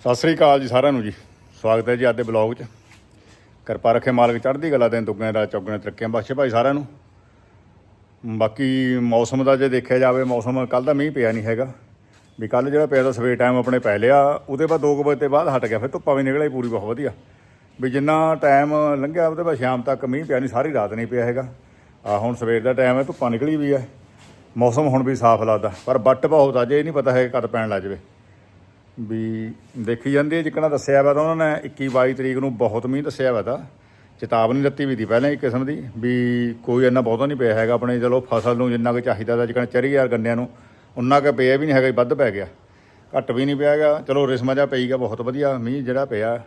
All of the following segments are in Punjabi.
ਸਤਿ ਸ੍ਰੀ ਅਕਾਲ ਜੀ ਸਾਰਿਆਂ ਨੂੰ ਜੀ। ਸਵਾਗਤ ਹੈ ਜੀ ਅੱਜ ਦੇ ਬਲੌਗ 'ਚ। ਕਿਰਪਾ ਰੱਖੇ ਮਾਲਕ ਚੜ੍ਹਦੀ ਕਲਾ ਦਿਨ ਦੁੱਗਣੇ ਦਾ, ਚੌਗਣੇ ਤਰੱਕੀਆਂ, ਬਖਸ਼ੇ ਭਾਈ ਸਾਰਿਆਂ ਨੂੰ। ਬਾਕੀ ਮੌਸਮ ਦਾ ਜੇ ਦੇਖਿਆ ਜਾਵੇ, ਮੌਸਮ ਕੱਲ ਦਾ ਮੀਂਹ ਪਿਆ ਨਹੀਂ ਹੈਗਾ। ਵੀ ਕੱਲ ਜਿਹੜਾ ਪਿਆ ਤਾਂ ਸਵੇਰ ਟਾਈਮ ਆਪਣੇ ਪੈ ਲਿਆ, ਉਹਦੇ ਬਾਅਦ 2 ਵਜੇ ਤੇ ਬਾਅਦ ਹਟ ਗਿਆ, ਫਿਰ ਧੁੱਪਾਂ ਵੀ ਨਿਕਲੇ ਪੂਰੀ, ਬਹੁਤ ਵਧੀਆ। ਵੀ ਜਿੰਨਾ ਟਾਈਮ ਲੰਘਿਆ, ਉਹਦੇ ਬਾਅਦ ਸ਼ਾਮ ਤੱਕ ਮੀਂਹ ਪਿਆ ਨਹੀਂ, ਸਾਰੀ ਰਾਤ ਨਹੀਂ ਪਿਆ ਹੈਗਾ। ਆ ਹੁਣ ਸਵੇਰ ਦਾ ਟਾਈਮ ਹੈ, ਧੁੱਪਾਂ ਨਿਕਲੀ ਵੀ ਹੈ। ਮੌਸਮ ਹੁਣ ਵੀ ਸਾਫ਼ ਲੱਗਦਾ, ਪਰ ਬੱਟ ਬਹੁਤ ਆ, ਜੇ ਇਹ ਨਹੀਂ ਪਤਾ ਹੈ ਕਦ ਪੈਣ ਲੱਗ ਜਾਵੇ। ਵੀ ਦੇਖੀ ਜਾਂਦੀ ਹੈ, ਜਿੱਕਣਾ ਦੱਸਿਆ ਵਾ ਤਾਂ ਉਹਨਾਂ ਨੇ 21 22 ਤਰੀਕ ਨੂੰ ਬਹੁਤ ਮੀਂਹ ਦੱਸਿਆ ਵਾ ਤਾਂ। ਚੇਤਾਵਨੀ ਦਿੱਤੀ ਵੀ ਦੀ ਪਹਿਲਾਂ ਇੱਕ ਕਿਸਮ ਦੀ, ਵੀ ਕੋਈ ਇੰਨਾ ਬਹੁਤਾ ਨਹੀਂ ਪਿਆ ਹੈਗਾ ਆਪਣੇ, ਚਲੋ ਫਸਲ ਨੂੰ ਜਿੰਨਾ ਕੁ ਚਾਹੀਦਾ ਤਾਂ, ਜਿੱਕਣਾ ਚਰੀ ਯਾਰ ਗੰਨਿਆਂ ਨੂੰ, ਉਨਾ ਕੁ ਪਿਆ ਵੀ ਨਹੀਂ ਹੈਗਾ, ਵੱਧ ਪੈ ਗਿਆ। ਘੱਟ ਵੀ ਨਹੀਂ ਪਿਆ ਹੈਗਾ। ਚਲੋ ਰਿਸਮਾ ਜਿਹਾ ਪਈ ਗਿਆ, ਬਹੁਤ ਵਧੀਆ ਮੀਂਹ ਜਿਹੜਾ ਪਿਆ।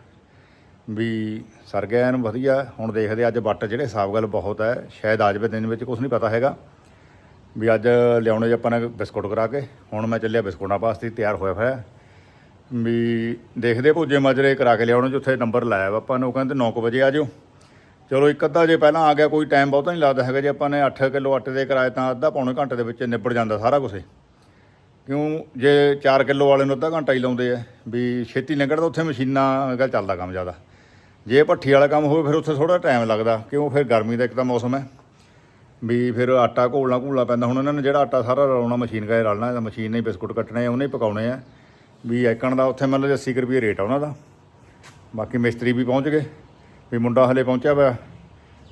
ਵੀ ਸਰ ਗਿਆ ਇਹਨੂੰ ਵਧੀਆ, ਹੁਣ ਦੇਖਦੇ ਅੱਜ ਵੱਟ ਜਿਹੜੇ ਹਿਸਾਬ ਗੱਲ ਬਹੁਤ ਹੈ, ਸ਼ਾਇਦ ਆ ਜਾਵੇ ਦਿਨ ਵਿੱਚ ਕੁਝ ਨਹੀਂ ਪਤਾ ਹੈਗਾ। ਵੀ ਅੱਜ ਲਿਆਉਣੇ ਜੀ ਆਪਾਂ ਨੇ ਬਿਸਕੁਟ ਕਰਾ ਕੇ, ਹੁਣ ਮੈਂ ਚੱਲਿਆ ਬਿਸਕੁਟਾਂ ਵਾਸਤੇ, ਤਿਆਰ ਹੋਇਆ ਹੋਇਆ। ਵੀ ਦੇਖਦੇ ਭੋਜੇ ਮਾਜਰੇ ਕਰਾ ਕੇ ਲਿਆਉਣੇ, ਜਿੱਥੇ ਨੰਬਰ ਲਾਇਆ ਵਾ। ਆਪਾਂ ਨੇ ਉਹ ਕਹਿੰਦੇ 9 ਵਜੇ ਆ ਜਾਓ ਚਲੋ, ਇੱਕ ਅੱਧਾ ਜੇ ਪਹਿਲਾਂ ਆ ਗਿਆ, ਕੋਈ ਟਾਈਮ ਬਹੁਤਾ ਨਹੀਂ ਲੱਗਦਾ ਹੈਗਾ। ਜੇ ਆਪਾਂ ਨੇ 8 ਕਿਲੋ ਆਟੇ ਦੇ ਕਰਾਏ, ਤਾਂ ਅੱਧਾ ਪੌਣੇ ਘੰਟੇ ਦੇ ਵਿੱਚ ਨਿਬੜ ਜਾਂਦਾ ਸਾਰਾ ਕੁਝ ਕਿਉਂ? ਜੇ 4 ਕਿਲੋ ਵਾਲੇ ਨੂੰ ਅੱਧਾ ਘੰਟਾ ਹੀ ਲਾਉਂਦੇ ਆ, ਵੀ ਛੇਤੀ ਨਿਕਲਦਾ, ਉੱਥੇ ਮਸ਼ੀਨਾਂ ਗੱਲ ਚੱਲਦਾ ਕੰਮ ਜ਼ਿਆਦਾ। ਜੇ ਭੱਠੀ ਵਾਲਾ ਕੰਮ ਹੋਵੇ, ਫਿਰ ਉੱਥੇ ਥੋੜਾ ਟਾਈਮ ਲੱਗਦਾ। ਕਿਉਂ? ਫਿਰ ਗਰਮੀ ਦਾ ਇੱਕ ਤਾਂ ਮੌਸਮ ਹੈ। ਵੀ ਫਿਰ ਆਟਾ ਘੋਲਣਾ ਘੋਲਣਾ ਪੈਂਦਾ। ਹੁਣ ਇਹਨਾਂ ਨੇ ਜਿਹੜਾ ਆਟਾ ਸਾਰਾ ਰਲਾਉਣਾ, ਮਸ਼ੀਨ ਗਾਏ ਰਲਣਾ, ਮਸ਼ੀਨ ਨੇ ਬਿਸਕੁਟ ਕੱਟਣੇ ਆ, ਉਹਨੇ ਹੀ ਪਕਾਉਣੇ ਆ। ਵੀ ਐਕਣ ਦਾ ਉੱਥੇ ਮਤਲਬ 80 ਕੁ ਰੁਪਏ ਰੇਟ ਆ ਉਹਨਾਂ ਦਾ। ਬਾਕੀ ਮਿਸਤਰੀ ਵੀ ਪਹੁੰਚ ਗਏ, ਵੀ ਮੁੰਡਾ ਹਲੇ ਪਹੁੰਚਿਆ ਵਾ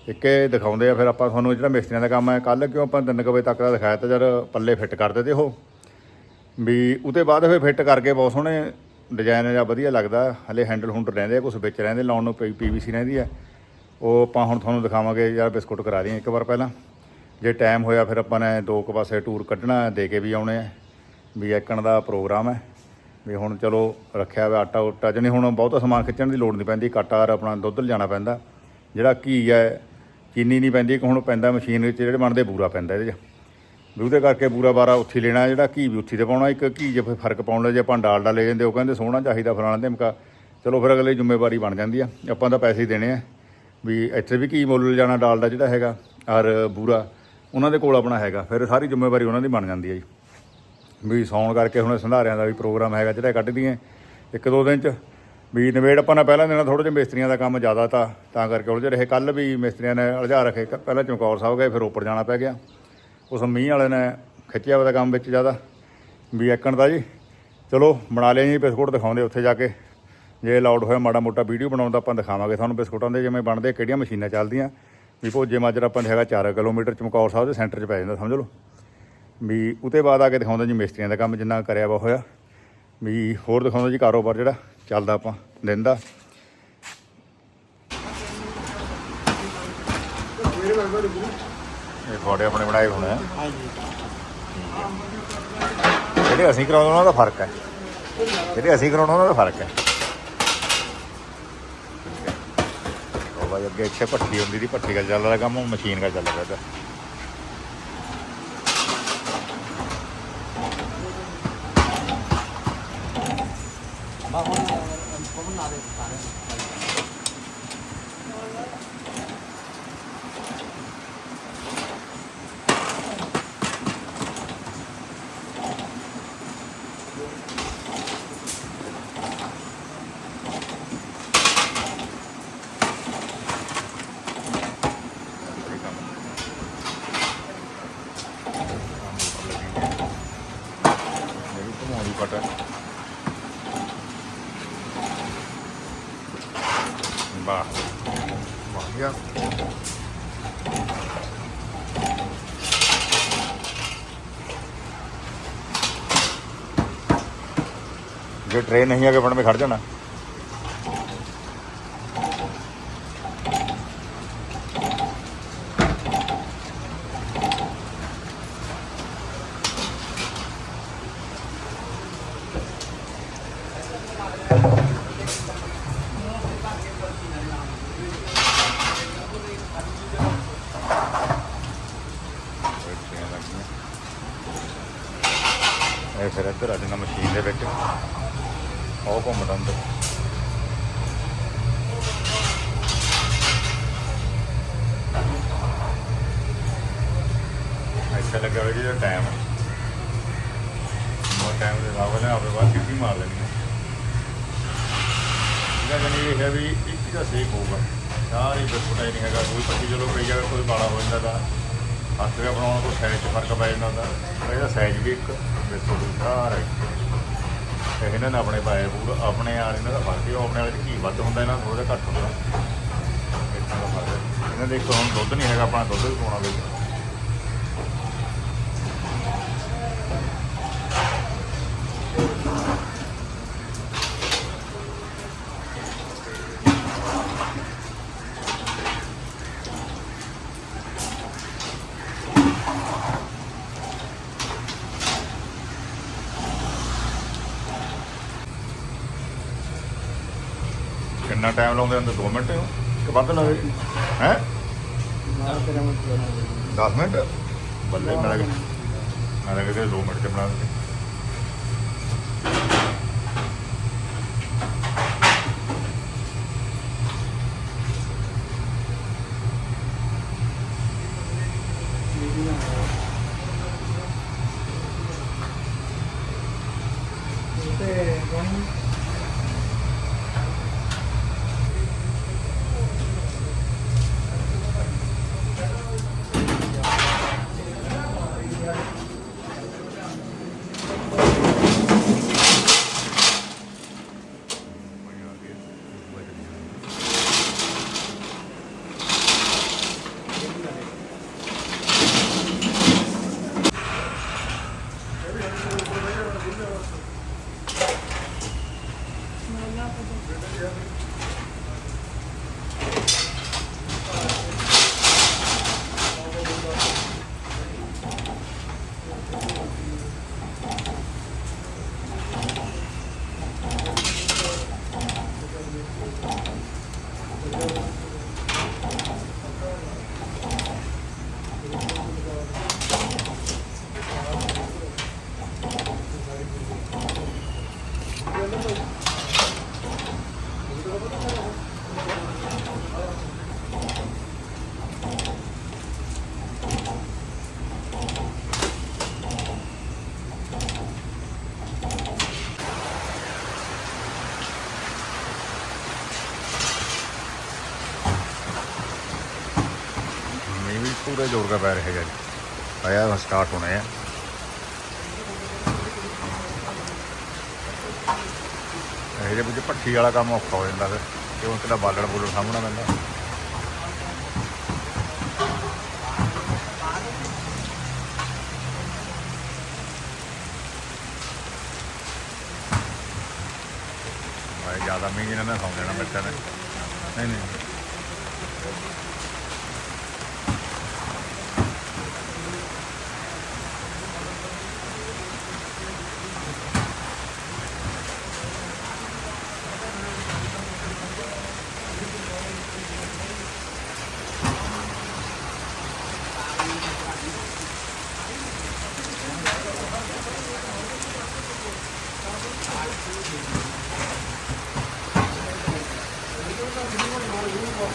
ਇੱਕੇ ਦਿਖਾਉਂਦੇ ਆ, ਫਿਰ ਆਪਾਂ ਤੁਹਾਨੂੰ ਜਿਹੜਾ ਮਿਸਤਰੀਆਂ ਦਾ ਕੰਮ ਹੈ ਕੱਲ ਕਿਉਂ ਆਪਾਂ 3 ਵਜੇ ਤੱਕ ਦਾ ਦਿਖਾਇਆ ਤਾਂ ਜਦ ਪੱਲੇ ਫਿੱਟ ਕਰਦੇ ਤੇ ਉਹ। ਵੀ ਉਹਦੇ ਬਾਅਦ ਫਿਰ ਫਿੱਟ ਕਰਕੇ ਬਹੁਤ ਸੋਹਣੇ ਡਿਜ਼ਾਈਨ ਜਾਂ ਵਧੀਆ ਲੱਗਦਾ, ਹਲੇ ਹੈਂਡਲ ਹੁੰਡਲ ਰਹਿੰਦੇ ਆ ਕੁਝ ਵਿੱਚ ਰਹਿੰਦੇ, ਲਾਉਣ ਨੂੰ ਪੀਵੀਸੀ ਰਹਿੰਦੀ ਹੈ ਉਹ ਆਪਾਂ ਹੁਣ ਤੁਹਾਨੂੰ ਦਿਖਾਵਾਂਗੇ, ਯਾਰ ਬਿਸਕੁਟ ਕਰਾ ਦਈਏ ਇੱਕ ਵਾਰ ਪਹਿਲਾਂ। ਜੇ ਟਾਈਮ ਹੋਇਆ ਫਿਰ ਆਪਾਂ ਨੇ ਦੋ ਕੁ ਪਾਸੇ ਟੂਰ ਕੱਢਣਾ, ਦੇ ਕੇ ਵੀ ਆਉਣੇ ਆ। ਵੀ ਐਕਣ ਦਾ ਪ੍ਰੋਗਰਾਮ ਹੈ। ਵੀ ਹੁਣ ਚਲੋ ਰੱਖਿਆ ਹੋਇਆ ਆਟਾ ਉਟਾ ਜਣੀ ਹੁਣ ਬਹੁਤਾ ਸਮਾਨ ਖਿੱਚਣ ਦੀ ਲੋੜ ਨਹੀਂ ਪੈਂਦੀ ਕਾਟਾ ਔਰ ਆਪਣਾ ਦੁੱਧ ਲਿਜਾਣਾ ਪੈਂਦਾ। ਜਿਹੜਾ ਘੀ ਹੈ, ਚੀਨੀ ਨਹੀਂ ਪੈਂਦੀ ਕਿ ਹੁਣ ਪੈਂਦਾ ਮਸ਼ੀਨ ਵਿੱਚ, ਜਿਹੜੇ ਬਣਦੇ ਬੂਰਾ ਪੈਂਦਾ ਇਹਦੇ 'ਚ। ਵੀ ਉਹਦੇ ਕਰਕੇ ਪੂਰਾ ਬਾਰਾ ਉੱਥੇ ਲੈਣਾ, ਜਿਹੜਾ ਘੀ ਵੀ ਉੱਥੇ ਤੇ ਪਾਉਣਾ, ਇੱਕ ਘੀ ਜੇ ਫਿਰ ਫ਼ਰਕ ਪਾਉਣ ਲਈ ਜੇ ਆਪਾਂ ਡਾਲਡਾ ਲੈ ਜਾਂਦੇ, ਉਹ ਕਹਿੰਦੇ ਸੋਹਣਾ, ਚਾਹੀਦਾ ਫਲਾਣਾ ਧਮਕਾ ਚਲੋ ਫਿਰ ਅਗਲੇ ਜ਼ਿੰਮੇਵਾਰੀ ਬਣ ਜਾਂਦੀ ਆ, ਆਪਾਂ ਤਾਂ ਪੈਸੇ ਦੇਣੇ ਆ। ਵੀ ਇੱਥੇ ਵੀ ਘੀ ਮੁੱਲ ਜਾਣਾ ਡਾਲਡਾ ਜਿਹੜਾ ਹੈਗਾ, ਔਰ ਬੂਰਾ, ਉਹਨਾਂ ਦੇ ਕੋਲ ਆਪਣਾ ਹੈਗਾ, ਫਿਰ ਸਾਰੀ ਜ਼ਿੰਮੇਵਾਰੀ ਉਹਨਾਂ ਦੀ ਬਣ ਜਾਂਦੀ ਹੈ ਜੀ। ਵੀ ਸੌਣ ਕਰਕੇ ਹੁਣ ਸੰਧਾਰਿਆਂ ਦਾ ਵੀ ਪ੍ਰੋਗਰਾਮ ਹੈਗਾ ਜਿਹੜਾ ਕੱਢ ਦਈਏ। ਇੱਕ ਦੋ ਦਿਨ ਚ ਵੀ ਨਵੇੜ ਆਪਾਂ ਨੇ ਪਹਿਲਾਂ ਦੇਣਾ ਥੋੜੇ ਜਿਹਾ ਮਿਸਤਰੀਆਂ ਦਾ ਕੰਮ ਜ਼ਿਆਦਾ ਤਾਂ ਤਾਂ ਕਰਕੇ ਉਲਝ ਰਹੇ। ਕੱਲ ਵੀ ਮਿਸਤਰੀਆਂ ਨੇ ਉਲਝਾ ਰੱਖੇ। ਪਹਿਲਾਂ ਚਮਕੌਰ ਸਾਹਿਬ ਗਏ, ਫਿਰ ਉੱਪਰ ਜਾਣਾ ਪੈ ਗਿਆ। ਉਸ ਮੀਂਹ ਵਾਲੇ ਨੇ ਖਿੱਚਿਆ ਉਹਦਾ ਕੰਮ ਵਿੱਚ ਜ਼ਿਆਦਾ। ਵੀ ਐਕਣ ਦਾ ਜੀ। ਚਲੋ, ਬਣਾ ਲਿਆ ਜੀ, ਬਿਸਕੁਟ ਦਿਖਾਉਂਦੇ ਉੱਥੇ ਜਾ ਕੇ। ਜੇ ਅਲਾਉਡ ਹੋਇਆ ਮਾੜਾ ਮੋਟਾ ਵੀਡੀਓ ਬਣਾਉਣ ਦਾ ਆਪਾਂ ਦਿਖਾਵਾਂਗੇ ਤੁਹਾਨੂੰ ਬਿਸਕੁਟਾਂ ਦੇ, ਜਿਵੇਂ ਬਣਦੇ, ਕਿਹੜੀਆਂ ਮਸ਼ੀਨਾਂ ਚੱਲਦੀਆਂ। ਵੀ ਭੋਜੇ ਮਾਜਰਾ ਆਪਾਂ ਹੈਗਾ 4 ਕਿਲੋਮੀਟਰ ਚਮਕੌਰ ਸਾਹਿਬ ਦੇ ਸੈਂਟਰ 'ਚ ਪੈ ਜਾਂਦਾ, ਸਮਝ ਲਓ। ਵੀ ਉਤੇ ਬਾਅਦ ਆ ਕੇ ਦਿਖਾਉਂਦਾ ਜੀ ਮਿਸਤਰੀਆਂ ਦਾ ਕੰਮ ਜਿੰਨਾ ਕਰਿਆ ਵਾ ਹੋਇਆ। ਵੀ ਹੋਰ ਦਿਖਾਉਂਦਾ ਜੀ ਕਾਰੋਬਾਰ ਜਿਹੜਾ ਚੱਲਦਾ ਆਪਾਂ ਦਿਨ ਦਾ। ਇਹ ਤੁਹਾਡੇ ਆਪਣੇ ਬਣਾਏ ਹੋਣੇ ਆ। ਜਿਹੜੇ ਅਸੀਂ ਕਰਾਉਂਦੇ ਉਹਨਾਂ ਦਾ ਫ਼ਰਕ ਹੈ। ਜਿਹੜੇ ਅਸੀਂ ਕਰਾਉਂਦੇ ਉਹਨਾਂ ਦਾ ਫ਼ਰਕ ਹੈ। ਉਹ ਬਾਈ, ਅੱਗੇ ਇੱਥੇ ਭੱਠੀ ਹੁੰਦੀ ਦੀ ਭੱਠੀ ਦਾ ਚੱਲਦਾ ਕੰਮ ਹੁਣ ਮਸ਼ੀਨ ਗੱਲ ਚੱਲਦਾ ਪਿਆ ਮੇਰੀ ਘੁਮਾਉਣੀ ਪਟਾ ਵਾਹ ਵਾਹ ਗਿਆ ਜੇ ਟ੍ਰੇਨ ਨਹੀਂ ਆਗੇ ਫੜ ਮੇ ਖੜ ਜਾਣਾ ਟ੍ਰੇਨ ਲੱਗੀਆਂ ਇਹ ਫਿਰ ਇੱਧਰ ਆ ਜਾਣਾ ਮਸ਼ੀਨ ਦੇ ਵਿੱਚ ਉਹ ਘੁੰਮਦਾ ਅੰਦਰ ਇੱਥੇ ਲੱਗਾ ਹੋਇਆ ਜੀ ਜਿਹੜਾ ਟਾਈਮ ਉਹ ਟਾਈਮ ਦੇ ਹਿਸਾਬ ਨਾਲ ਆਪਣੇ ਬਾਅਦ ਸਿੱਧੀ ਮਾਰ ਲੈਣੀ ਹੈ ਇਹਦਾ ਜਣੀ ਇਹ ਹੈ ਵੀ ਇੱਕ ਦਾ ਸੇਕ ਹੋਊਗਾ ਸਾਰੀ ਬਿਸਕੁਟ ਹੀ ਨਹੀਂ ਹੈਗਾ ਕੋਈ ਪੱਤੀ ਚਲੋ ਕਈ ਜਗ੍ਹਾ ਕੋਈ ਮਾੜਾ ਹੋ ਜਾਂਦਾ ਤਾਂ ਹੱਥ ਦੇ ਬਣਾਉਣ ਤੋਂ ਸਾਈਜ਼ 'ਚ ਫ਼ਰਕ ਪੈ ਜਾਂਦਾ ਤਾਂ ਇਹਦਾ ਸਾਈਜ਼ ਵੀ ਇੱਕ ਦੇਖੋ ਵੀ ਸਾਰਾ ਇਹਨਾਂ ਨੇ ਆਪਣੇ ਪਾਏ ਫੂਡ ਆਪਣੇ ਵਾਲੇ ਇਹਨਾਂ ਦਾ ਫ਼ਰਕ ਹੈ ਉਹ ਆਪਣੇ ਵਾਲੇ 'ਚ ਘੀ ਵੱਧ ਹੁੰਦਾ, ਇਹਨਾਂ ਥੋੜਾ ਜਿਹਾ ਘੱਟ ਹੁੰਦਾ। ਇਦਾਂ ਦਾ ਫ਼ਰਕ ਇਹਨਾਂ ਦੇ ਇੱਕ ਹੁਣ ਦੁੱਧ ਨਹੀਂ ਹੈਗਾ, ਆਪਣਾ ਦੁੱਧ ਵੀ ਪਾਉਣਾ ਵਿੱਚ ਟਾਈਮ ਲਾਉਂਦੇ ਅੰਦਰ 2 ਮਿੰਟ? ਕਿ ਵੱਧ ਲੱਗੇ ਹੈ? 10 ਮਿੰਟ? ਬੱਲੇ, ਮੈਂ ਲੱਗ ਮੈਂ ਲੱਗ ਕੇ 2 ਮਿੰਟ ਚ ਬਣਾ ਦਿੰਦੇ ਮੀਂਹ ਵੀ ਪੂਰੇ ਜ਼ੋਰ ਦਾ ਪੈ ਰਿਹਾ ਹੈਗਾ ਆਇਆ ਸਟਾਰਟ ਹੋਣੇ ਆ ਇਹ ਜੇ ਵਿੱਚ ਪੱਠੀ ਵਾਲਾ ਕੰਮ ਔਖਾ ਹੋ ਜਾਂਦਾ ਫਿਰ। ਕਿਉਂ ਕਿਦਾ ਬਾਲਣ ਬੁਲਣ ਸਾਹਮਣਾ ਪੈਂਦਾ। ਭਾਈ ਜ਼ਿਆਦਾ ਮੀਂਹ ਜਿਹਨਾਂ ਨੇ ਸੌਂ ਜਾਣਾ ਬੱਚਿਆਂ ਨੇ। ਨਹੀਂ ਨਹੀਂ।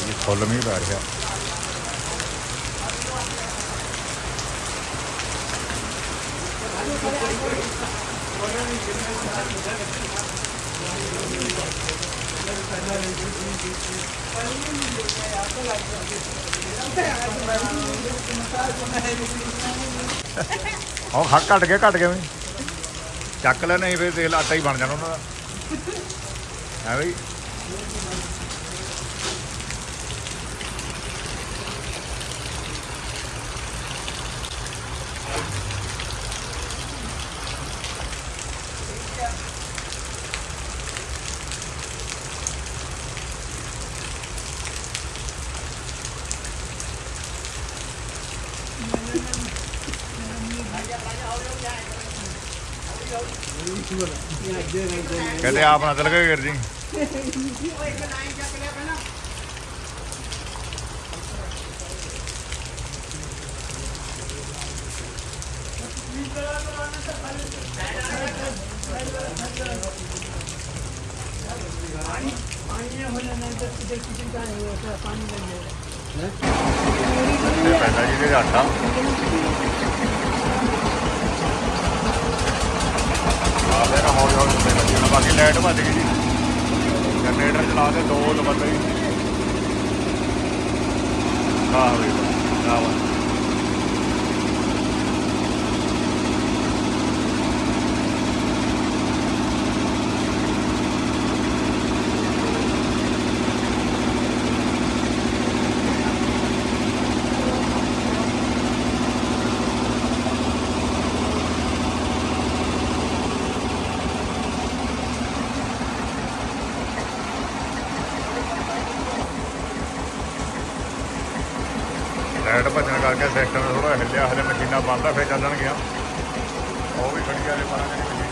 ਇਹ ਫੁੱਲ ਮੀਂਹ ਪੈ ਰਿਹਾ ਉਹ ਖਾ ਘਟ ਗਿਆ ਘਟ ਗਿਆ ਵੀ। ਚੱਕ ਲੈ, ਨਹੀਂ ਫਿਰ ਦੇਖ ਆਟਾ ਹੀ ਬਣ ਜਾਣਾ ਉਹਨਾਂ ਦਾ। ਹੈ ਬਈ? ਕਹਿੰਦੇ ਆਪ ਨਾ ਤਿਲਕ ਗਿਰ ਜੀ। ਇਹ ਪੈਂਦਾ ਜੀ ਦੇ ਆਟਾ ਆ ਫਿਰ ਹੌਲੀ ਹੌਲੀ ਹੁੰਦੇ ਲੱਗੀ ਹੁਣ ਬਾਕੀ ਲਾਈਟ ਭੱਜ ਗਈ ਜੀ ਜਨਰੇਟਰ ਚਲਾ ਕੇ ਦੋ ਨੰਬਰ ਹੀ ਆਹ ਵੀ ਆਹ ਵਾ। ਲਾਈਟ ਭੱਜਣ ਕਰਕੇ ਸਿਸਟਮ ਥੋੜਾ ਹਿੱਲਿਆ ਹਲੇ ਮਸ਼ੀਨਾਂ ਬੰਦ ਆ, ਫਿਰ ਚੱਲਣਗੀਆਂ ਉਹ ਵੀ ਖੜੀਆਂ ਵਾਲੇ ਪਰਾਂ ਜਿਹੜੀ ਮਸ਼ੀਨ।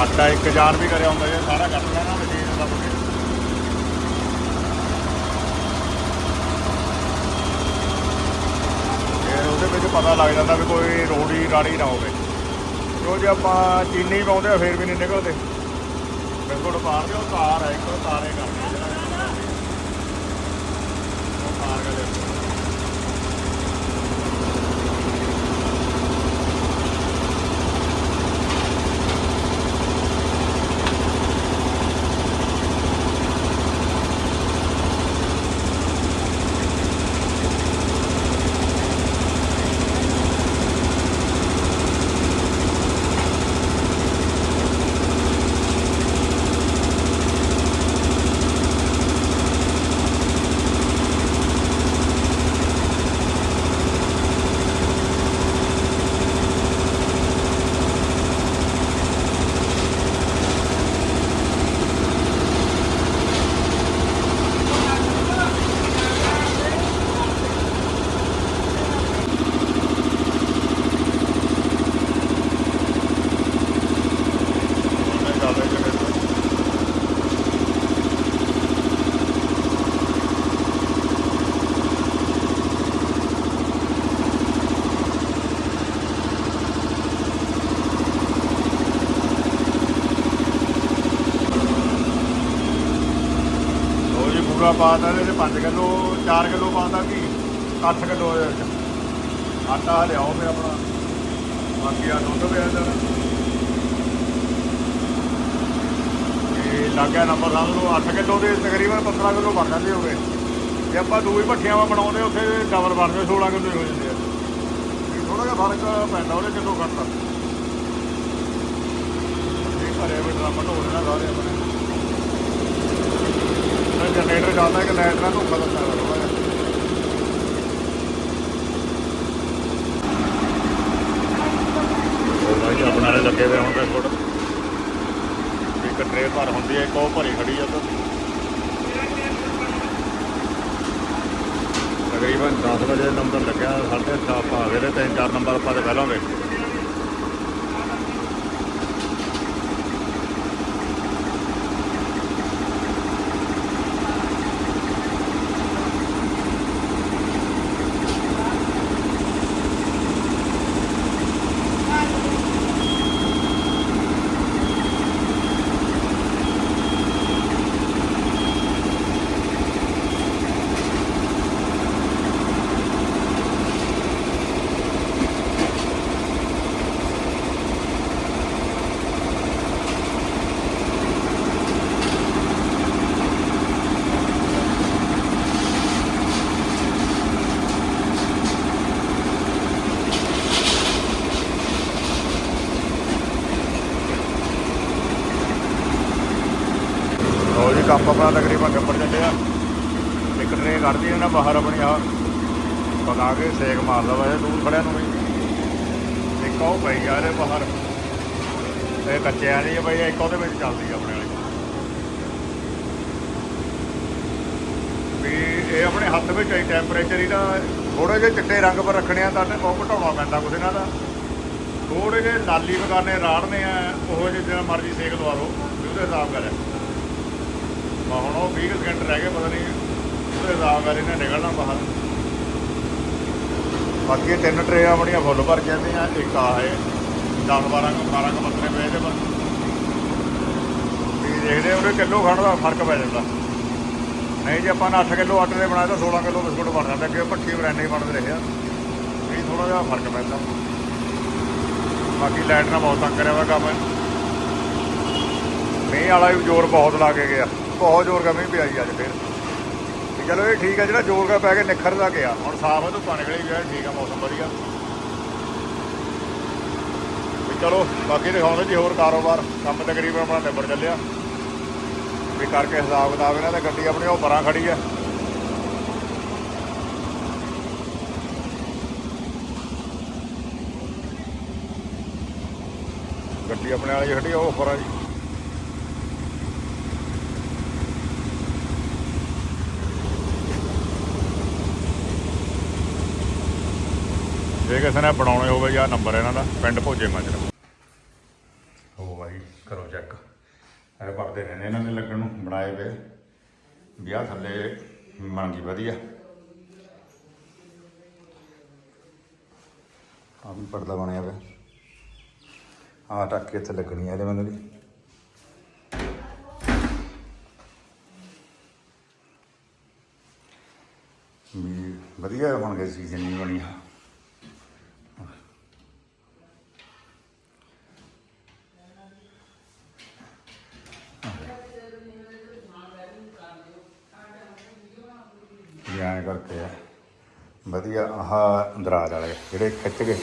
ਆਟਾ ਇੱਕ ਜਾਰ ਵੀ ਕਰਿਆ ਹੁੰਦਾ ਜੇ ਸਾਰਾ ਕੱਟ ਲੈਣਾ ਮਸ਼ੀਨ ਦਾ ਬਣੇ ਫਿਰ ਉਹਦੇ ਵਿੱਚ ਪਤਾ ਲੱਗ ਜਾਂਦਾ ਵੀ ਕੋਈ ਰੋੜੀ ਰਾੜੀ ਨਾ ਹੋਵੇ। ਦੇਖੋ ਜੇ ਆਪਾਂ ਚੀਨੀ ਪਾਉਂਦੇ ਆ, ਫਿਰ ਵੀ ਨਹੀਂ ਨਿਕਲਦੇ। ਬਿਲਕੁਲ ਪਾਰ ਦੇ ਉਹ ਤਾਰ ਹੈ ਇੱਕ ਤਾਰੇ ਕਰਦੇ ਪਾਤਾ ਇਹਦੇ 5 ਕਿਲੋ 4 ਕਿਲੋ ਪਾਤਾ ਕੀ 8 ਕਿਲੋ ਇਹਦੇ ਵਿੱਚ। ਆਟਾ ਲਿਆਓ ਫਿਰ ਆਪਣਾ। ਬਾਕੀ ਆ ਦੁੱਧ ਪਿਆ ਇਹਦਾ। ਇਹ ਲੱਗ ਨੰਬਰ ਲਾ ਲਓ 8 ਕਿਲੋ ਦੇ ਤਕਰੀਬਨ 15 ਕਿਲੋ ਬਣ ਜਾਂਦੇ ਹੋਗੇ। ਜੇ ਆਪਾਂ ਦੋ ਹੀ ਭੱਠੀਆਂ ਵਾ ਬਣਾਉਂਦੇ, ਉੱਥੇ ਡਬਲ ਬਣਦੇ 16 ਕਿਲੋ ਹੋ ਜਾਂਦੇ ਆ। ਥੋੜਾ ਜਿਹਾ ਫ਼ਰਕ ਪੈਂਦਾ ਉਹਦੇ ਕਿਲੋ ਘੱਟ। ਇਹ ਘਰੇ ਵੀ ਡਰਾਮਾ ਢੋ ਲੈਣਾ ਸਾਰੇ ਆਪਣੇ। ਜਨਰੇਟਰ ਚੱਲਦਾ ਕਿ ਲਾਈਟ ਨਾਲ ਧੋਖਾ ਦਿੰਦਾ ਵਾ ਭਾਈ ਆਪਣੇ ਲੱਗੇ ਹੋਏ ਹੁਣ ਬਿਸਕੁਟ ਇੱਕ ਟਰੇ ਭਰ ਹੁੰਦੀ ਹੈ, ਇੱਕ ਉਹ ਭਰੀ ਖੜੀ ਆ ਤਾਂ ਤਕਰੀਬਨ 10 ਵਜੇ ਨੰਬਰ ਲੱਗਿਆ ਸਾਢੇ ਸੱਤ ਆਪਾਂ ਆ ਗਏ ਤੇ ਤਿੰਨ ਚਾਰ ਨੰਬਰ ਆਪਾਂ ਤੇ ਪਹਿਲਾਂ ਹੋਵੇ ਲਓ ਜੀ ਕੰਮ ਆਪਣਾ ਤਕਰੀਬਨ ਗੱਪੜ ਚੱਲਿਆ ਇੱਕ ਟਰੇ ਕੱਢਦੀ ਇਹਨਾਂ ਬਾਹਰ ਆਪਣੀ ਆ ਪਕਾ ਕੇ ਸੇਕ ਮਾਰਦਾ ਵਾ, ਇਹ ਦੂਰ ਖੜਿਆ ਨੂੰ ਵੀ। ਇੱਕ ਉਹ ਪਈ ਆ ਇਹਦੇ ਬਾਹਰ। ਇਹ ਕੱਚਿਆਂ ਦੀ ਹੈ ਬਈ ਇੱਕ ਉਹਦੇ ਵਿੱਚ ਚੱਲਦੀ ਆ ਆਪਣੇ ਵਾਲੀ। ਵੀ ਇਹ ਆਪਣੇ ਹੱਥ ਵਿੱਚ ਹੈ ਟੈਂਪਰੇਚਰ ਇਹਦਾ ਥੋੜੇ ਜਿਹੇ ਚਿੱਟੇ ਰੰਗ ਪਰ ਰੱਖਣੇ ਆ ਤਾਂ ਉਹ ਘਟਾਉਣਾ ਪੈਂਦਾ ਕੁਛ ਇਹਨਾਂ ਦਾ। ਥੋੜੇ ਜਿਹੇ ਲਾਲੀ ਵਗਾਨੇ ਰਾੜਨੇ ਆ, ਉਹ ਜਿਹੇ ਜਿਹੜਾ ਮਰਜ਼ੀ ਸੇਕ ਲਵਾ ਲਓ, ਵੀ ਉਹਦੇ ਹਿਸਾਬ ਨਾਲ ਹੁਣ ਉਹ 20 ਕੁ ਸਕਿੰਟ ਰਹਿ ਗਏ, ਪਤਾ ਨਹੀਂ ਉਹਦੇ ਹਿਸਾਬ ਨਾਲ ਇਹਨੇ ਨਿਕਲਣਾ ਬਾਹਰ। ਬਾਕੀ ਇਹ ਤਿੰਨ ਟਰੇ ਬੜੀਆਂ ਫੁੱਲ ਭਰ ਜਾਂਦੀਆਂ ਇੱਕ ਆ ਹੈ 10 12 ਕੁ 12 ਕੁ ਮਸਲੇ ਪਏ ਇਹਦੇ ਪਰ। ਵੀ ਦੇਖਦੇ ਉਹਦੇ ਕਿਲੋ ਖਾਣ ਦਾ ਫ਼ਰਕ ਪੈ ਜਾਂਦਾ। ਨਹੀਂ ਜੇ, ਆਪਾਂ ਨੇ 8 ਕਿਲੋ ਆਟੇ ਦੇ ਬਣਾਏ ਤਾਂ 16 ਕਿਲੋ ਬਿਸਕੁਟ ਬਣ ਜਾਂਦਾ ਕਿ ਭੱਠੀ ਬਰੈਨੇ ਹੀ ਬਣਦੇ ਰਹੇ ਆ। ਇਹ ਥੋੜਾ ਜਿਹਾ ਫ਼ਰਕ ਪੈਂਦਾ ਬਾਕੀ ਲਾਈਟ ਨਾਲ ਬਹੁਤ ਤੰਗ ਕਰਿਆ ਵਾ ਕੰਮ। ਮੀਂਹ ਵਾਲਾ ਵੀ ਜ਼ੋਰ ਬਹੁਤ ਲਾ ਕੇ ਗਿਆ। ਬਹੁਤ ਜ਼ੋਰ ਕਮੀ ਮੀਂਹ ਅੱਜ ਫੇਰ। ਚਲੋ ਇਹ ਠੀਕ ਆ, ਜਿਹੜਾ ਜ਼ੋਰ ਪੈ ਕੇ ਨਿਖਰਦਾ ਗਿਆ ਹੁਣ ਸਾਫ਼ ਹੈ ਧੁੱਪਾਂ ਨਿਕਲੀ ਗਿਆ ਠੀਕ ਆ, ਮੌਸਮ ਵਧੀਆ। ਵੀ ਚਲੋ, ਬਾਕੀ ਦਿਖਾਉਂਦੇ ਜੀ ਹੋਰ ਕਾਰੋਬਾਰ। ਕੰਮ ਤਕਰੀਬਨ ਆਪਣਾ ਨਿਬੜ ਚੱਲਿਆ। ਵੀ ਕਰਕੇ ਹਿਸਾਬ ਕਿਤਾਬ ਇਹਨਾਂ ਦਾ, ਗੱਡੀ ਆਪਣੀ ਉਹ ਪਰਾਂ ਖੜੀ ਹੈ ਗੱਡੀ ਆਪਣੇ ਵਾਲੀ ਖੜੀ ਉਹ ਉੱਪਰ ਜੀ। ਜੇ ਕਿਸੇ ਨੇ ਬਣਾਉਣੇ ਹੋਵੇ ਜਾਂ ਨੰਬਰ ਇਹਨਾਂ ਦਾ, ਪਿੰਡ ਭੋਜੇ ਮਾਜਰਾ। ਹੋ ਭਾਈ ਕਰੋ ਚੈੱਕ ਇਹ ਪਰਦੇ ਰਹਿੰਦੇ ਇਹਨਾਂ ਦੇ ਲੱਗਣ ਨੂੰ, ਬਣਾਏ ਵੇ। ਵਿਆਹ ਥੱਲੇ ਬਣ ਗਈ, ਵਧੀਆ। ਆ ਵੀ ਪਰਦਾ ਬਣਿਆ ਵੇ। ਆ ਟੱਕ ਕੇ ਇੱਥੇ ਲੱਗਣੀ ਆ ਇਹਦੇ ਮੈਨੂੰ ਦੀ ਵੀ ਵਧੀਆ ਬਣ ਗਈ ਸੀ, ਜਿੰਨੀ ਬਣੀ ਆ ਵੀ ਕਰਕੇ ਆ। ਵਧੀਆ ਆਹ ਦਰਾਜ ਵਾਲੇ ਜਿਹੜੇ ਖਿੱਚ ਗਏ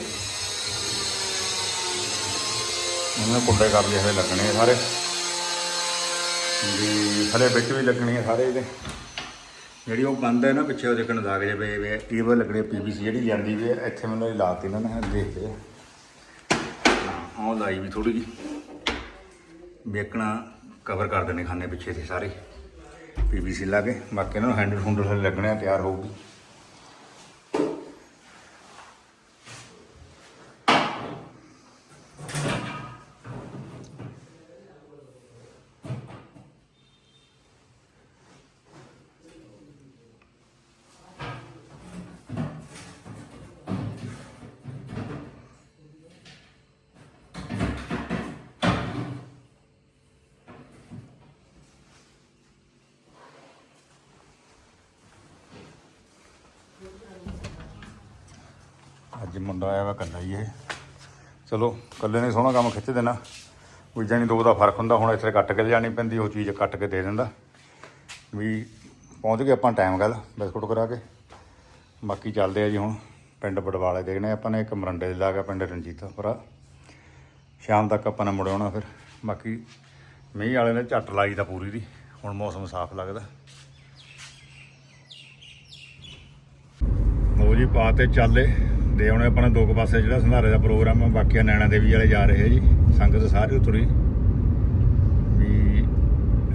ਉਹਨਾਂ ਕੁੰਡੇ ਕਰ ਲਏ ਹੋਏ ਲੱਗਣੇ ਆ ਸਾਰੇ। ਵੀ ਥਲੇ ਵਿੱਚ ਵੀ ਲੱਗਣੇ ਆ ਸਾਰੇ ਇਹਦੇ। ਜਿਹੜੀ ਉਹ ਬੰਦ ਹੈ ਨਾ ਪਿੱਛੇ ਉਹ ਦੇਖਣ ਦਾਗ ਜੇ ਪਏ ਵੇ ਇਹ ਲੱਗਣੀ ਪੀਵੀਸੀ ਜਿਹੜੀ ਜਾਂਦੀ ਵੀ ਹੈ, ਇੱਥੇ ਮੈਨੂੰ ਇਹ ਲਾਤੀ ਇਹਨਾਂ ਨੇ ਦੇਖਦੇ ਆਹ ਲਾਈ ਵੀ ਥੋੜੀ ਜੀ ਵੇਖਣਾ ਕਵਰ ਕਰ ਦੇਣੇ ਖਾਨੇ ਪਿੱਛੇ ਤੇ ਸਾਰੇ। ਪੀਵੀਸੀ ਲਾ ਕੇ ਬਾਕੀ ਇਹਨਾਂ ਨੂੰ ਹੈਂਡਲ ਹੁੰਡਲ ਥੱਲੇ ਤਿਆਰ ਹੋਊਗੀ। ਅੱਜ ਮੁੰਡਾ ਆਇਆ ਵਾ ਕੱਲਾ ਹੀ ਇਹ। ਚਲੋ ਕੱਲੇ ਨੇ ਸੋਹਣਾ ਕੰਮ ਖਿੱਚ ਦੇਣਾ। ਕੋਈ ਜਾਨੀ ਦੋ ਦਾ ਫ਼ਰਕ ਹੁੰਦਾ, ਹੁਣ ਇੱਥੇ ਕੱਟ ਕੇ ਲਿਜਾਣੀ ਪੈਂਦੀ, ਉਹ ਚੀਜ਼ ਕੱਟ ਕੇ ਦੇ ਦਿੰਦਾ। ਵੀ ਪਹੁੰਚ ਗਏ ਆਪਾਂ ਟਾਈਮ ਗੱਲ ਬਿਸਕੁਟ ਕਰਾ ਕੇ। ਬਾਕੀ ਚੱਲਦੇ ਆ ਜੀ ਹੁਣ, ਪਿੰਡ ਬਟਵਾਲੇ ਦੇਖਣੇ ਆਪਾਂ ਨੇ, ਇੱਕ ਮਰੰਡੇ ਦੇ ਲਾ ਕੇ ਪਿੰਡ ਰਣਜੀਤਾ ਭਰਾ ਸ਼ਾਮ ਤੱਕ ਆਪਾਂ ਨੇ ਮੁੜ ਫਿਰ। ਬਾਕੀ ਮੀਂਹ ਵਾਲੇ ਨੇ ਝੱਟ ਲਾਈ ਤਾਂ ਪੂਰੀ ਦੀ, ਹੁਣ ਮੌਸਮ ਸਾਫ਼ ਲੱਗਦਾ। ਲਓ ਜੀ ਪਾਤੇ ਚੱਲੇ ਦੇ ਆਉਣੇ ਆਪਣਾ ਦੋ ਕੁ ਪਾਸੇ ਜਿਹੜਾ ਸੰਧਾਰੇ ਦਾ ਪ੍ਰੋਗਰਾਮ ਹੈ ਬਾਕੀ ਨੈਣਾ ਦੇਵੀ ਵਾਲੇ ਜਾ ਰਹੇ ਜੀ, ਸੰਗਤ ਸਾਰੀ ਤੁਰੀ ਵੀ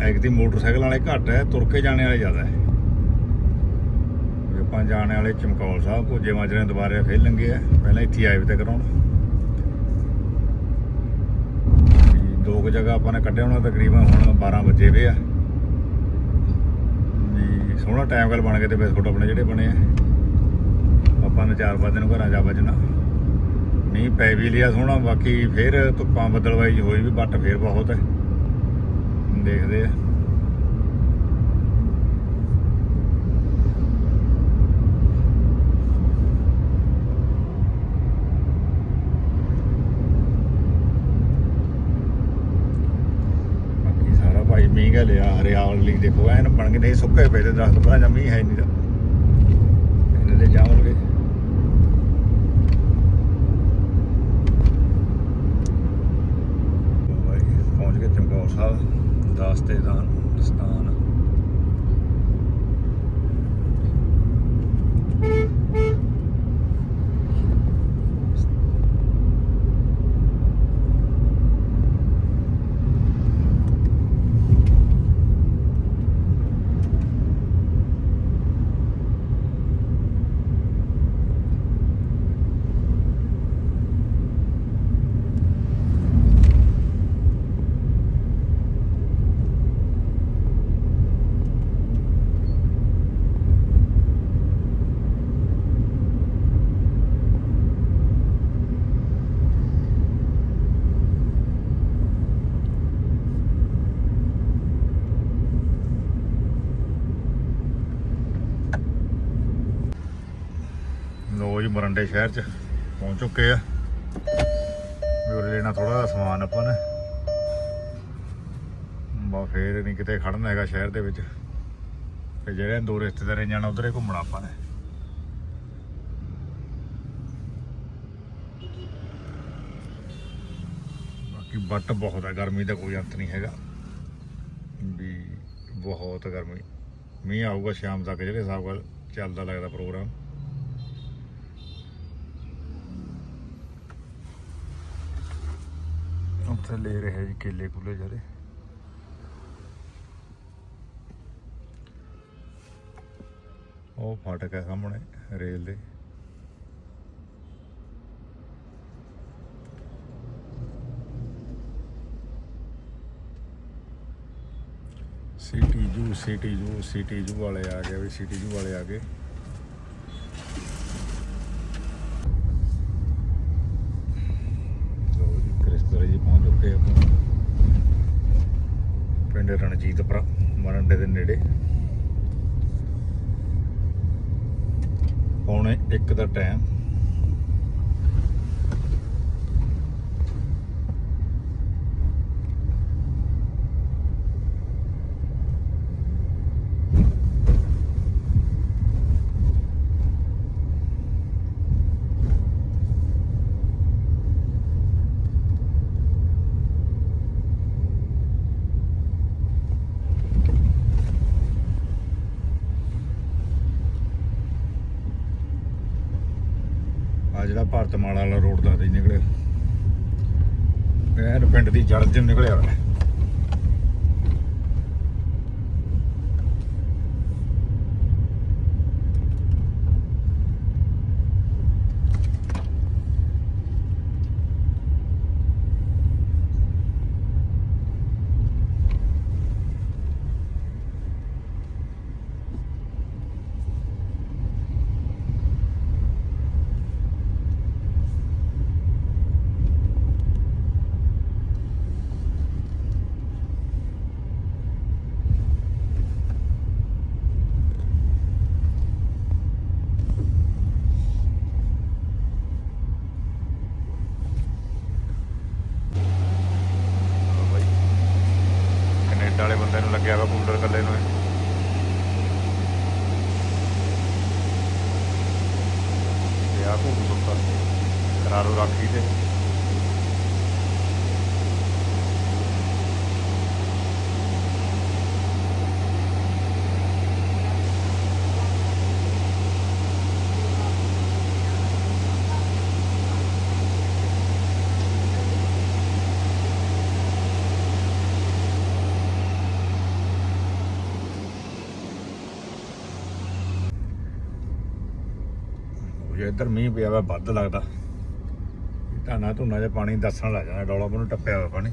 ਐਕ ਮੋਟਰਸਾਈਕਲ ਵਾਲੇ ਘੱਟ ਹੈ ਤੁਰ ਕੇ ਜਾਣੇ ਵਾਲੇ ਜ਼ਿਆਦਾ ਹੈ ਵੀ ਆਪਾਂ ਜਾਣੇ ਵਾਲੇ ਚਮਕੌਰ ਸਾਹਿਬ ਭੋਜੇ ਮਾਜਰੇ ਦੁਬਾਰੇ ਫੇਰ ਲੰਗੇ ਆ, ਪਹਿਲਾਂ ਇੱਥੇ ਆਏ ਵੀ ਤੇ ਕਰਾਉਣ। ਵੀ ਦੋ ਕੁ ਜਗ੍ਹਾ ਆਪਾਂ ਨੇ ਕੱਢਿਆ ਹੋਣਾ, ਤਕਰੀਬਨ ਹੁਣ 12 ਵਜੇ ਵੇ ਆ। ਵੀ ਸੋਹਣਾ ਟਾਈਮ ਗੱਲ ਬਣ ਗਏ ਤੇ ਬਿਸਕੁਟ ਆਪਣੇ ਜਿਹੜੇ ਬਣੇ ਆ। ਆਪਾਂ ਨੂੰ ਚਾਰ ਪੰਜ ਦਿਨ ਘਰਾਂ ਜਾ ਵੱਜਣਾ। ਨਹੀਂ ਪੈ ਵੀ ਲਿਆ ਸੋਹਣਾ, ਬਾਕੀ ਫੇਰ ਧੁੱਪਾਂ ਬਦਲਵਾਈ ਹੋਈ ਵੀ ਬੱਟ ਫੇਰ ਬਹੁਤ ਹੈ। ਦੇਖਦੇ ਆ। ਬਾਕੀ ਸਾਰਾ ਭਾਈ ਮੀਂਹ ਲਿਆ ਹਰਿਆਵਲ ਲਈ ਦੇਖੋ, ਐਨ ਬਣ ਗਏ ਨਹੀਂ ਸੁੱਕੇ ਪਏ ਤੇ ਦਰਖਤ ਪਰਾਂ ਜਾਂ ਮੀਂਹ ਹੈ ਨਹੀਂ ਦਾ ਇਹਨਾਂ ਦੇ ਜਾਵਣਗੇ ਭਾਈ ਪਹੁੰਚ ਗਏ ਚਮਕੌਰ ਸਾਹਿਬ ਦਾਸਤੇ ਦਾਨ ਸਥਾਨ ਮਰੰਡੇ ਸ਼ਹਿਰ 'ਚ ਪਹੁੰਚ ਚੁੱਕੇ ਆ। ਵੀ ਲੈਣਾ ਥੋੜਾ ਜਿਹਾ ਸਮਾਨ ਆਪਾਂ ਨੇ। ਬਾ ਫੇਰ ਨਹੀਂ ਕਿਤੇ ਖੜਨਾ ਹੈਗਾ ਸ਼ਹਿਰ ਦੇ ਵਿੱਚ। ਤੇ ਜਿਹੜੇ ਦੋ ਰਿਸ਼ਤੇਦਾਰੇ ਜਾਣਾ, ਉਧਰੇ ਘੁੰਮਣਾ ਆਪਾਂ ਨੇ। ਬਾਕੀ ਬੱਟ ਬਹੁਤ ਆ, ਗਰਮੀ ਦਾ ਕੋਈ ਅੰਤ ਨਹੀਂ ਹੈਗਾ। ਵੀ ਬਹੁਤ ਗਰਮੀ। ਮੀਂਹ ਆਊਗਾ ਸ਼ਾਮ ਤੱਕ, ਜਿਹੜੇ ਹਿਸਾਬ ਨਾਲ ਚੱਲਦਾ ਲੱਗਦਾ ਪ੍ਰੋਗਰਾਮ। ਉੱਥੇ ਲੈ ਰਹੇ ਜੀ ਕੇਲੇ ਕੁਲੇ ਜਿਹੜੇ। ਉਹ ਫਾਟਕ ਹੈ ਸਾਹਮਣੇ, ਰੇਲ ਦੇ। ਸਿਟੀ ਜੂ ਸਿਟੀ ਜੂ ਸਿਟੀ ਜੂ ਵਾਲੇ ਆ ਗਏ ਵੀ, ਸਿਟੀ ਜੂ ਵਾਲੇ ਆ ਗਏ ਲੋ ਜੀ ਕ੍ਰਿਸਤਰ ਜੀ ਪਹੁੰਚ ਚੁੱਕੇ ਆਪਾਂ ਪਿੰਡ ਰਣਜੀਤਪੁਰਾ ਮਰੰਡੇ ਦੇ ਨੇੜੇ ਪੌਣੇ 1 ਦਾ ਟਾਈਮ ਭਾਰਤ ਮਾਲਾ ਵਾਲਾ ਰੋਡ ਦਾ ਦੀ ਨਿਕਲਿਆ। ਐਨ ਪਿੰਡ ਦੀ ਜੜ ਚ ਨਿਕਲਿਆ ਹੋਇਆ ਲਓ ਬਾਈ ਕੈਨੇਡਾ ਵਾਲੇ ਬੰਦੇ ਨੂੰ ਲੱਗਿਆ ਵਾ ਕੂਲਰ ਕੱਲੇ ਨੂੰ ਇਹ। ਤੇ ਆ ਘੂਮ ਸੁੱਤਾ ਕਰਾ ਲਓ ਰਾਖੀ ਤੇ ਉਹ ਜੇ ਇੱਧਰ ਮੀਂਹ ਪਿਆ ਵਾ, ਵੱਧ ਲੱਗਦਾ। ਧਾਨਾ ਧੁਨਾ ਜਿਹਾ ਪਾਣੀ ਦੱਸਣ ਲੱਗ ਜਾਂਦਾ ਡੋਲਾ ਨੂੰ ਟੱਪਿਆ ਹੋਇਆ ਪਾਣੀ।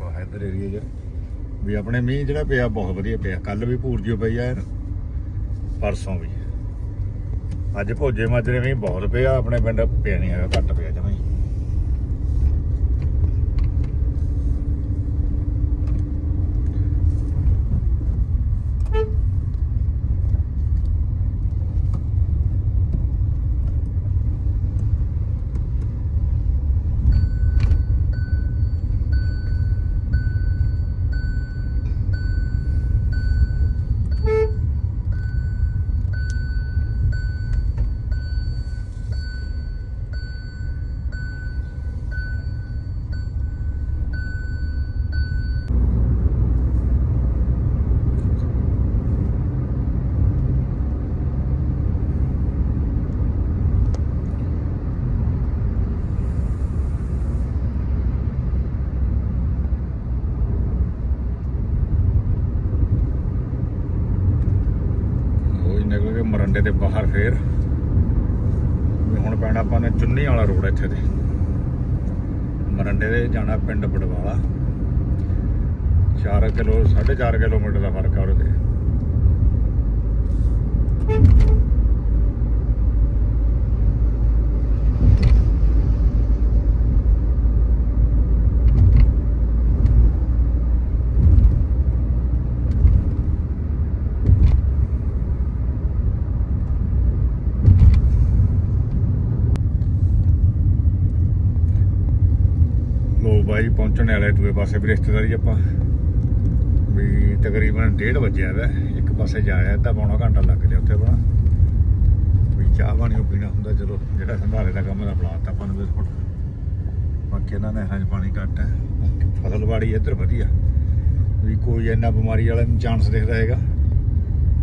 ਉਹ ਇੱਧਰ ਏਰੀਆ ਜਿਹਾ। ਵੀ ਆਪਣੇ ਮੀਂਹ ਜਿਹੜਾ ਪਿਆ, ਬਹੁਤ ਵਧੀਆ ਪਿਆ। ਕੱਲ ਵੀ ਪੂਰਜੀਓ ਪਈ ਆ ਪਰਸੋਂ ਵੀ। ਅੱਜ ਭੋਜੇ ਮਾਜਰੇ ਮੀਂਹ ਬਹੁਤ ਪਿਆ, ਆਪਣੇ ਪਿੰਡ ਪਿਆ ਨਹੀਂ ਹੈਗਾ, ਘੱਟ ਪਿਆ ਜਮਾਂ ਨਿਕਲ ਦੇ ਬਾਹਰ ਫੇਰ। ਹੁਣ ਪੈਣਾ ਆਪਾਂ ਨੇ ਚੁੰਨੀ ਵਾਲਾ ਰੋਡ ਇੱਥੇ ਤੇ। ਮਰੰਡੇ ਦੇ ਜਾਣਾ ਪਿੰਡ ਬੜਵਾਲਾ 4 ਕਿਲੋ 4.5 ਕਿਲੋਮੀਟਰ ਦਾ ਫ਼ਰਕ ਆ ਉਹਦੇ ਪਹੁੰਚਣ ਵਾਲੇ ਦੂਏ ਪਾਸੇ ਵੀ ਰਿਸ਼ਤੇਦਾਰੀ ਆਪਾਂ। ਵੀ ਤਕਰੀਬਨ 1:30 ਵਜੇ ਵਾ, ਇੱਕ ਪਾਸੇ ਜਾਇਆ ਅੱਧਾ ਪੌਣਾ ਘੰਟਾ ਲੱਗ ਗਿਆ ਉੱਥੇ ਬਣਾ ਵੀ ਚਾਹ ਪਾਣੀ ਉਹ ਪੀਣਾ ਹੁੰਦਾ ਚਲੋ ਜਿਹੜਾ ਸੰਭਾਲੇ ਦਾ ਕੰਮ ਦਾ ਪਲਾਟ ਆਪਾਂ ਨੂੰ ਬਿਲਕੁਲ। ਬਾਕੀ ਇਹਨਾਂ ਨੇ ਹਜ ਪਾਣੀ ਘੱਟ ਹੈ ਫਸਲ ਬਾੜੀ ਇੱਧਰ ਵਧੀਆ। ਵੀ ਕੋਈ ਇੰਨਾ ਬਿਮਾਰੀ ਵਾਲਾ ਨਹੀਂ ਚਾਂਸ ਦਿਖਦਾ ਹੈਗਾ।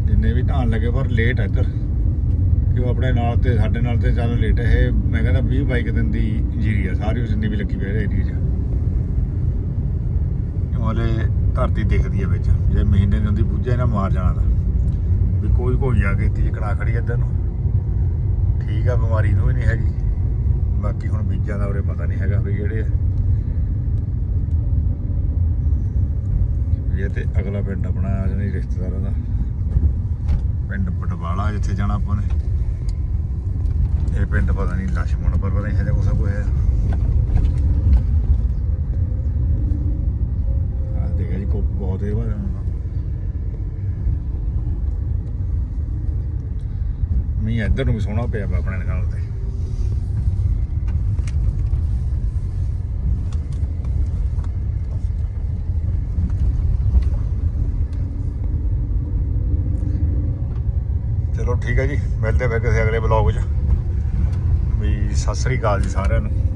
ਜਿੰਨੇ ਵੀ ਧਾਨ ਲੱਗੇ, ਪਰ ਲੇਟ ਹੈ ਇੱਧਰ। ਕਿ ਉਹ ਆਪਣੇ ਨਾਲ ਤੇ ਸਾਡੇ ਨਾਲ ਤੇ ਚੱਲ ਲੇਟ ਹੈ ਇਹ ਮੈਂ ਕਹਿੰਦਾ 20 22 ਦਿਨ ਦੀ ਜੀਰੀ ਆ, ਸਾਰੀ ਉਸ ਜਿੰਨੀ ਵੀ ਲੱਗੀ ਪਈ ਹੈ ਏਰੀਆ 'ਚ। ਮਤਲਬ ਧਰਤੀ ਦਿਖਦੀ ਹੈ ਵਿੱਚ। ਜੇ ਮਹੀਨੇ ਦੀ ਹੁੰਦੀ ਬੁੱਝਿਆ ਨਾ ਮਾਰ ਜਾਣਾ ਦਾ ਵੀ ਕੋਈ ਕੋਈ ਆ ਕੇ ਤੀਜ ਕੜਾ ਖੜੀ ਇੱਧਰ ਨੂੰ। ਠੀਕ ਆ, ਬਿਮਾਰੀ ਨੂੰ ਵੀ ਨਹੀਂ ਹੈਗੀ। ਬਾਕੀ ਹੁਣ ਬੀਜਾਂ ਦਾ ਉਰੇ ਪਤਾ ਨਹੀਂ ਹੈਗਾ ਵੀ ਜਿਹੜੇ ਆ। ਇਹ ਤੇ ਅਗਲਾ ਪਿੰਡ ਆਪਣਾ ਆ ਜਾਣੀ ਰਿਸ਼ਤੇਦਾਰਾਂ ਦਾ। ਪਿੰਡ ਪਟਵਾਲਾ ਜਿੱਥੇ ਜਾਣਾ ਆਪਾਂ ਨੇ। ਇਹ ਪਿੰਡ ਪਤਾ ਨਹੀਂ ਲਛਮਣ ਪਰ ਪਤਾ ਨਹੀਂ ਹਜੇ ਕੋਸਾ ਕੋਈ। ਹੈ ਜੀ ਕੋ ਬਹੁਤ ਮੀਂਹ ਇੱਧਰ ਨੂੰ ਵੀ ਸੋਹਣਾ ਪਿਆ ਵਾ ਆਪਣੇ ਨਾਲ ਤੇ। ਚਲੋ ਠੀਕ ਹੈ ਜੀ, ਮਿਲਦੇ ਫਿਰ ਕਿਸੇ ਅਗਲੇ ਬਲੌਗ 'ਚ। ਵੀ ਸਤਿ ਸ੍ਰੀ ਅਕਾਲ ਜੀ ਸਾਰਿਆਂ ਨੂੰ।